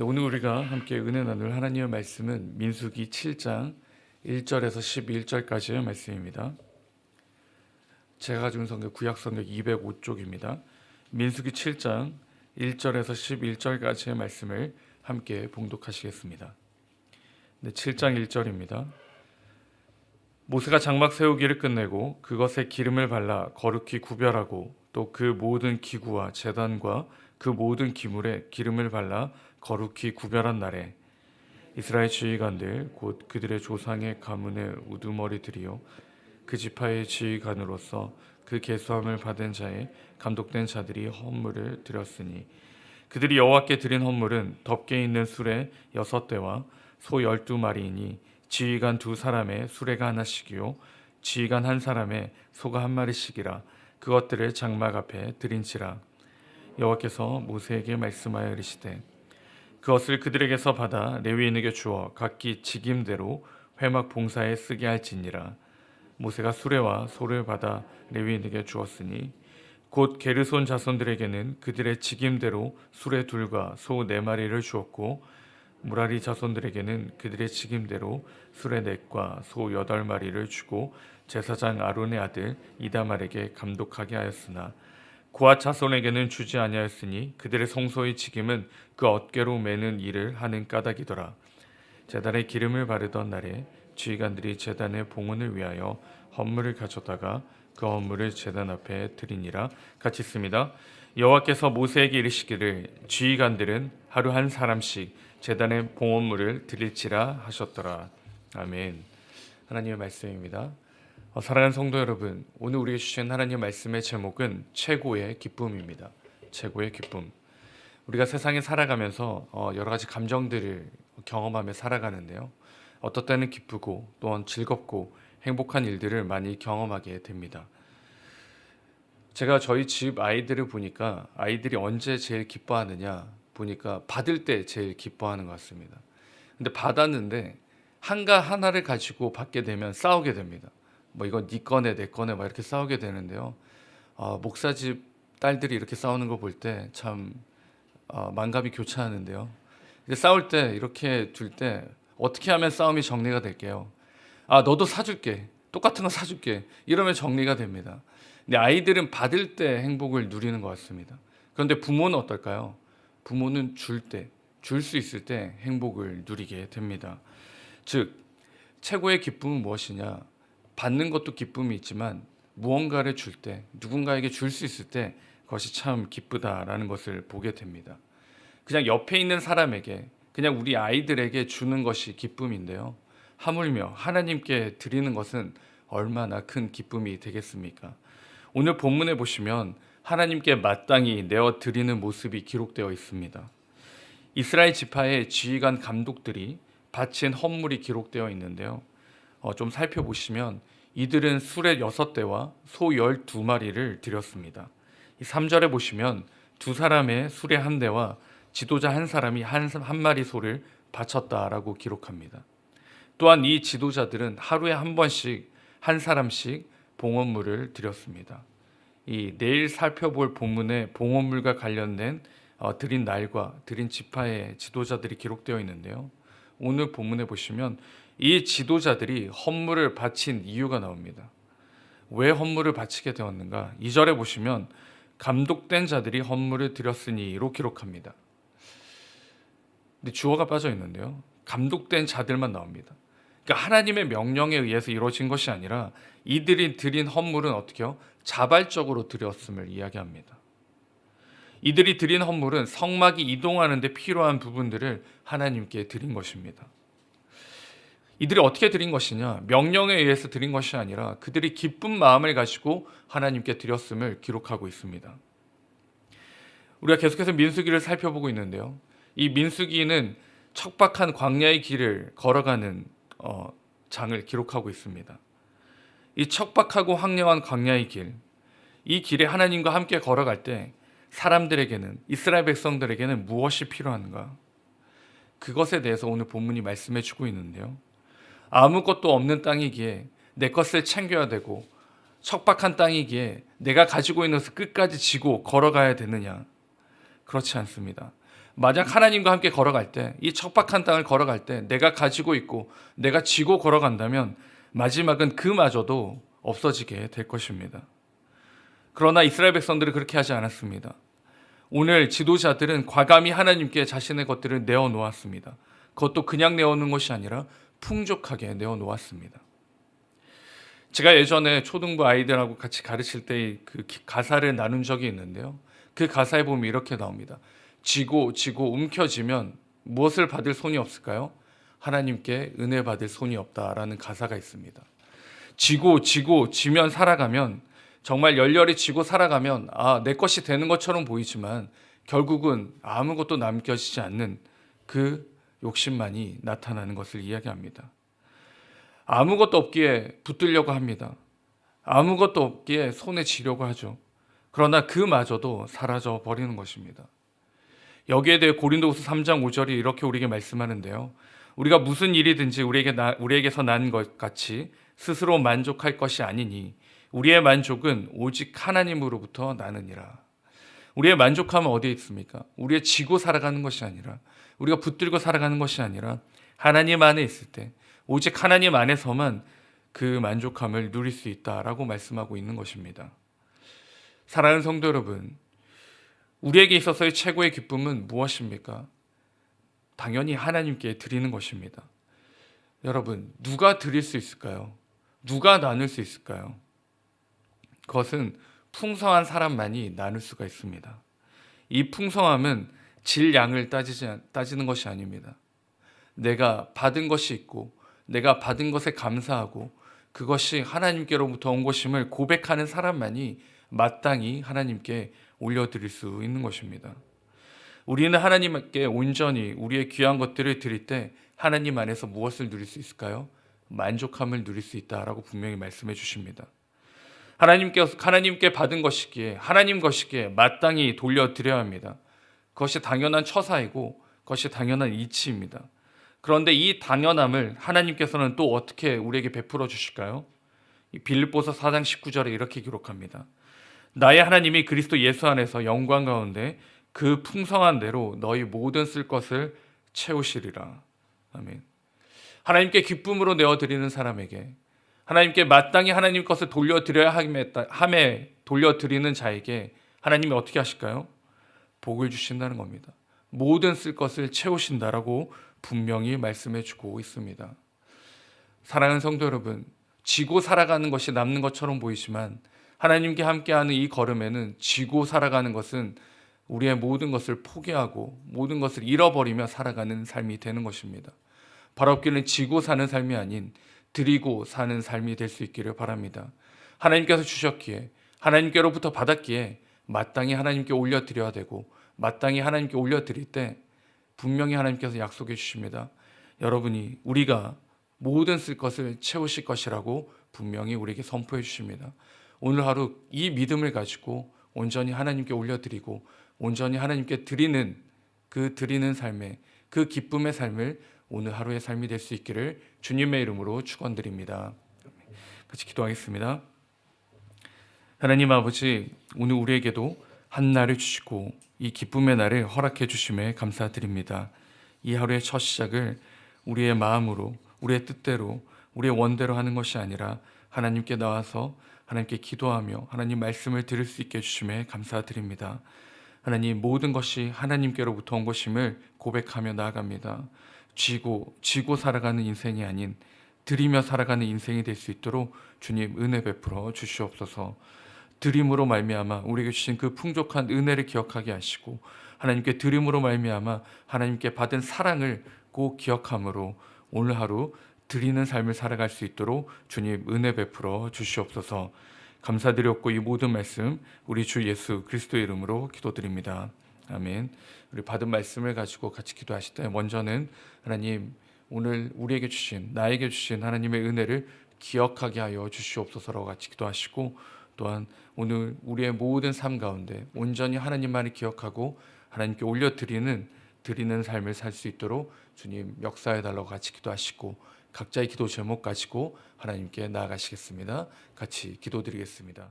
네, 오늘 우리가 함께 은혜 나눌 하나님의 말씀은 민수기 7장 1절에서 11절까지의 말씀입니다. 제가 있는 성경 구약 성경 205쪽입니다. 민수기 7장 1절에서 11절까지의 말씀을 함께 봉독하시겠습니다. 네, 7장 1절입니다. 모세가 장막 세우기를 끝내고 그것에 기름을 발라 거룩히 구별하고 또 그 모든 기구와 제단과 그 모든 기물에 기름을 발라 거룩히 구별한 날에 이스라엘 지휘관들 곧 그들의 조상의 가문의 우두머리들이요 그 지파의 지휘관으로서 그 계수함을 받은 자의 감독된 자들이 헌물을 드렸으니 그들이 여호와께 드린 헌물은 덮개 있는 수레 여섯 대와 소 열두 마리이니 지휘관 두 사람의 수레가 하나씩이요 지휘관 한 사람의 소가 한 마리씩이라 그것들을 장막 앞에 드린지라 여호와께서 모세에게 말씀하여 이르시되 그것을 그들에게서 받아 레위인에게 주어 각기 직임대로 회막 봉사에 쓰게 할지니라. 모세가 수레와 소를 받아 레위인에게 주었으니 곧 게르손 자손들에게는 그들의 직임대로 수레 둘과 소 네 마리를 주었고 무라리 자손들에게는 그들의 직임대로 수레 넷과 소 여덟 마리를 주고 제사장 아론의 아들 이다말에게 감독하게 하였으나 고아 자손에게는 주지 아니하였으니 그들의 성소의 직임은 그 어깨로 매는 일을 하는 까닭이더라. 제단에 기름을 바르던 날에 지휘관들이 제단의 봉헌을 위하여 헌물을 가져다가 그 헌물을 제단 앞에 드리니라 같이 있습니다. 여호와께서 모세에게 이르시기를 지휘관들은 하루 한 사람씩 제단의 봉헌물을 드릴지라 하셨더라. 아멘. 하나님의 말씀입니다. 어, 사랑하는 성도 여러분, 오늘 우리에게 주신 하나님의 말씀의 제목은 최고의 기쁨입니다. 최고의 기쁨. 우리가 세상에 살아가면서 어, 여러 가지 감정들을 경험하며 살아가는데요. 어떨 때는 기쁘고 또한 즐겁고 행복한 일들을 많이 경험하게 됩니다. 제가 저희 집 아이들을 보니까 아이들이 언제 제일 기뻐하느냐 보니까 받을 때 제일 기뻐하는 것 같습니다. 근데 받았는데 한가 하나를 가지고 받게 되면 싸우게 됩니다. 뭐 이건 네 거네 내 거네 막 이렇게 싸우게 되는데요. 어, 목사 집 딸들이 이렇게 싸우는 거 볼 때참 어, 만감이 교차하는데요. 근데 싸울 때 이렇게 둘 때 어떻게 하면 싸움이 정리가 될게요. 아 너도 사줄게 똑같은 거 사줄게 이러면 정리가 됩니다. 근데 아이들은 받을 때 행복을 누리는 것 같습니다. 그런데 부모는 어떨까요? 부모는 줄 때, 줄 수 있을 때 행복을 누리게 됩니다. 즉 최고의 기쁨은 무엇이냐? 받는 것도 기쁨이 있지만 무언가를 줄 때, 누군가에게 줄 수 있을 때 그것이 참 기쁘다라는 것을 보게 됩니다. 그냥 옆에 있는 사람에게, 그냥 우리 아이들에게 주는 것이 기쁨인데요. 하물며 하나님께 드리는 것은 얼마나 큰 기쁨이 되겠습니까? 오늘 본문에 보시면 하나님께 마땅히 내어 드리는 모습이 기록되어 있습니다. 이스라엘 지파의 지휘관 감독들이 바친 헌물이 기록되어 있는데요. 어, 좀 살펴보시면 이들은 수레 여섯 대와 소 열두 마리를 드렸습니다. 이 3절에 보시면 두 사람의 수레 한 대와 지도자 한 사람이 한, 한 마리 소를 바쳤다라고 기록합니다. 또한 이 지도자들은 하루에 한 번씩 한 사람씩 봉헌물을 드렸습니다. 이 내일 살펴볼 본문에 봉헌물과 관련된 어, 드린 날과 드린 지파의 지도자들이 기록되어 있는데요. 오늘 본문에 보시면 이 지도자들이 헌물을 바친 이유가 나옵니다. 왜 헌물을 바치게 되었는가? 2절에 보시면 감독된 자들이 헌물을 드렸으니로 기록합니다. 근데 주어가 빠져 있는데요. 감독된 자들만 나옵니다. 그러니까 하나님의 명령에 의해서 이루어진 것이 아니라 이들이 드린 헌물은 어떻게요? 자발적으로 드렸음을 이야기합니다. 이들이 드린 헌물은 성막이 이동하는 데 필요한 부분들을 하나님께 드린 것입니다. 이들이 어떻게 드린 것이냐? 명령에 의해서 드린 것이 아니라 그들이 기쁜 마음을 가지고 하나님께 드렸음을 기록하고 있습니다. 우리가 계속해서 민수기를 살펴보고 있는데요. 이 민수기는 척박한 광야의 길을 걸어가는 어, 장을 기록하고 있습니다. 이 척박하고 황량한 광야의 길, 이 길에 하나님과 함께 걸어갈 때 사람들에게는 이스라엘 백성들에게는 무엇이 필요한가? 그것에 대해서 오늘 본문이 말씀해 주고 있는데요. 아무것도 없는 땅이기에 내 것을 챙겨야 되고 척박한 땅이기에 내가 가지고 있는 것을 끝까지 지고 걸어가야 되느냐? 그렇지 않습니다. 만약 하나님과 함께 걸어갈 때, 이 척박한 땅을 걸어갈 때, 내가 가지고 있고, 내가 지고 걸어간다면, 마지막은 그마저도 없어지게 될 것입니다. 그러나 이스라엘 백성들은 그렇게 하지 않았습니다. 오늘 지도자들은 과감히 하나님께 자신의 것들을 내어 놓았습니다. 그것도 그냥 내어 놓은 것이 아니라 풍족하게 내어 놓았습니다. 제가 예전에 초등부 아이들하고 같이 가르칠 때 그 가사를 나눈 적이 있는데요. 그 가사에 보면 이렇게 나옵니다. 지고 지고 움켜쥐면 무엇을 받을 손이 없을까요? 하나님께 은혜 받을 손이 없다라는 가사가 있습니다. 지고 지고 지면 살아가면 정말 열렬히 지고 살아가면 아, 내 것이 되는 것처럼 보이지만 결국은 아무것도 남겨지지 않는 그 욕심만이 나타나는 것을 이야기합니다. 아무것도 없기에 붙들려고 합니다. 아무것도 없기에 손에 쥐려고 하죠. 그러나 그마저도 사라져 버리는 것입니다. 여기에 대해 고린도후서 3장 5절이 이렇게 우리에게 말씀하는데요. 우리가 무슨 일이든지 우리에게 나, 우리에게서 난 것 같이 스스로 만족할 것이 아니니 우리의 만족은 오직 하나님으로부터 나느니라. 우리의 만족함은 어디에 있습니까? 우리의 지고 살아가는 것이 아니라 우리가 붙들고 살아가는 것이 아니라 하나님 안에 있을 때 오직 하나님 안에서만 그 만족함을 누릴 수 있다라고 말씀하고 있는 것입니다. 사랑하는 성도 여러분, 우리에게 있어서의 최고의 기쁨은 무엇입니까? 당연히 하나님께 드리는 것입니다. 여러분, 누가 드릴 수 있을까요? 누가 나눌 수 있을까요? 그것은 풍성한 사람만이 나눌 수가 있습니다. 이 풍성함은 질 양을 따지지, 따지는 것이 아닙니다. 내가 받은 것이 있고, 내가 받은 것에 감사하고, 그것이 하나님께로부터 온 것임을 고백하는 사람만이 마땅히 하나님께 올려드릴 수 있는 것입니다. 우리는 하나님께 온전히 우리의 귀한 것들을 드릴 때 하나님 안에서 무엇을 누릴 수 있을까요? 만족함을 누릴 수 있다라고 분명히 말씀해 주십니다. 하나님께 하나님께 받은 것이기에 하나님 것이기에 마땅히 돌려드려야 합니다. 그것이 당연한 처사이고 그것이 당연한 이치입니다. 그런데 이 당연함을 하나님께서는 또 어떻게 우리에게 베풀어 주실까요? 빌립보서 4장 19절에 이렇게 기록합니다. 나의 하나님이 그리스도 예수 안에서 영광 가운데 그 풍성한 대로 너희 모든 쓸 것을 채우시리라. 아멘. 하나님께 기쁨으로 내어 드리는 사람에게 하나님께 마땅히 하나님 것을 돌려드려야 함에 돌려드리는 자에게 하나님이 어떻게 하실까요? 복을 주신다는 겁니다. 모든 쓸 것을 채우신다라고 분명히 말씀해 주고 있습니다. 사랑하는 성도 여러분, 지고 살아가는 것이 남는 것처럼 보이지만 하나님께 함께하는 이 걸음에는 지고 살아가는 것은 우리의 모든 것을 포기하고 모든 것을 잃어버리며 살아가는 삶이 되는 것입니다. 바랍기는 지고 사는 삶이 아닌 드리고 사는 삶이 될 수 있기를 바랍니다. 하나님께서 주셨기에 하나님께로부터 받았기에 마땅히 하나님께 올려드려야 되고 마땅히 하나님께 올려드릴 때 분명히 하나님께서 약속해 주십니다. 여러분이 우리가 모든 쓸 것을 채우실 것이라고 분명히 우리에게 선포해 주십니다. 오늘 하루 이 믿음을 가지고 온전히 하나님께 올려드리고 온전히 하나님께 드리는 그 드리는 삶의 그 기쁨의 삶을 오늘 하루의 삶이 될 수 있기를 주님의 이름으로 축원드립니다. 같이 기도하겠습니다. 하나님 아버지 오늘 우리에게도 한 날을 주시고 이 기쁨의 날을 허락해 주심에 감사드립니다. 이 하루의 첫 시작을 우리의 마음으로 우리의 뜻대로 우리의 원대로 하는 것이 아니라 하나님께 나와서 하나님께 기도하며 하나님 말씀을 들을 수 있게 해주심에 감사드립니다. 하나님 모든 것이 하나님께로부터 온 것임을 고백하며 나아갑니다. 쥐고 지고 살아가는 인생이 아닌 드리며 살아가는 인생이 될 수 있도록 주님 은혜 베풀어 주시옵소서. 드림으로 말미암아 우리에게 주신 그 풍족한 은혜를 기억하게 하시고 하나님께 드림으로 말미암아 하나님께 받은 사랑을 꼭 기억함으로 오늘 하루 드리는 삶을 살아갈 수 있도록 주님 은혜 베풀어 주시옵소서. 감사드렸고 이 모든 말씀 우리 주 예수 그리스도의 이름으로 기도드립니다. 아멘. 우리 받은 말씀을 가지고 같이 기도하실 때 먼저는 하나님 오늘 우리에게 주신 나에게 주신 하나님의 은혜를 기억하게 하여 주시옵소서라고 같이 기도하시고 또한 오늘 우리의 모든 삶 가운데 온전히 하나님만을 기억하고 하나님께 올려드리는 드리는 삶을 살 수 있도록 주님 역사해 달라고 같이 기도하시고 각자의 기도 제목 가지고 하나님께 나아가시겠습니다. 같이 기도드리겠습니다.